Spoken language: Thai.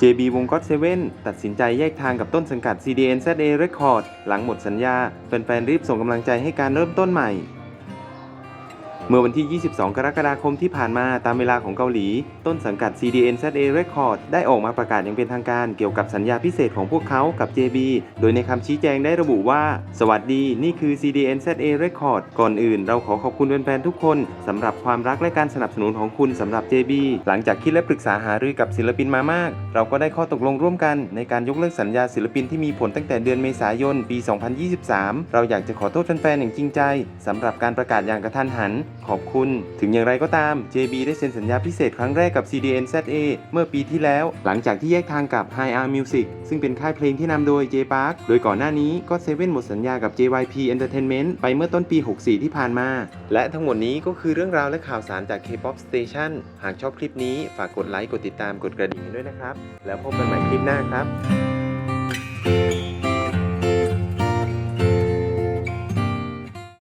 JB วงก็อดเซเว่นตัดสินใจแยกทางกับต้นสังกัด CDN ZA Record หลังหมดสัญญา แฟนๆรีบส่งกำลังใจให้การเริ่มต้นใหม่ เมื่อวันที่ 22 กรกฎาคมที่ผ่านมาตามเวลาของเกาหลี ต้นสังกัด CDN ZA Record ได้ออกมาประกาศอย่างเป็นทางการเกี่ยวกับสัญญาพิเศษของพวกเขากับ JB โดยในคำชี้แจงได้ระบุว่า สวัสดี นี่คือ CDN ZA Record ก่อนอื่น เราขอขอบคุณแฟนๆทุกคนสำหรับความรักและการสนับสนุนของคุณสำหรับ JB หลังจากคิดและปรึกษาหารือกับศิลปินมามาก เราก็ได้ข้อตกลงร่วมกัน ในการยกเลิกสัญญาศิลปินที่มีผลตั้งแต่เดือนเมษายนปี 2023 เราอยากจะขอโทษแฟนๆอย่างจริงใจสำหรับการประกาศอย่างกระทันหันขอบคุณ ถึงอย่างไรก็ตาม JB ได้เซ็นสัญญาพิเศษครั้งแรกกับ CDN ZA เมื่อปีที่แล้ว หลังจากที่แยกทางกับ High R Music ซึ่งเป็นค่ายเพลงที่นำโดย J Park โดยก่อนหน้านี้ก็เซเว่นหมดสัญญากับ JYP Entertainment ไปเมื่อต้นปี 64 ที่ผ่านมา และทั้งหมดนี้ก็คือเรื่องราวและข่าวสารจาก K-POP Station หากชอบคลิปนี้ฝากกดไลค์กดติดตามกดกระดิ่งด้วยนะครับ แล้วพบกันใหม่คลิปหน้าครับ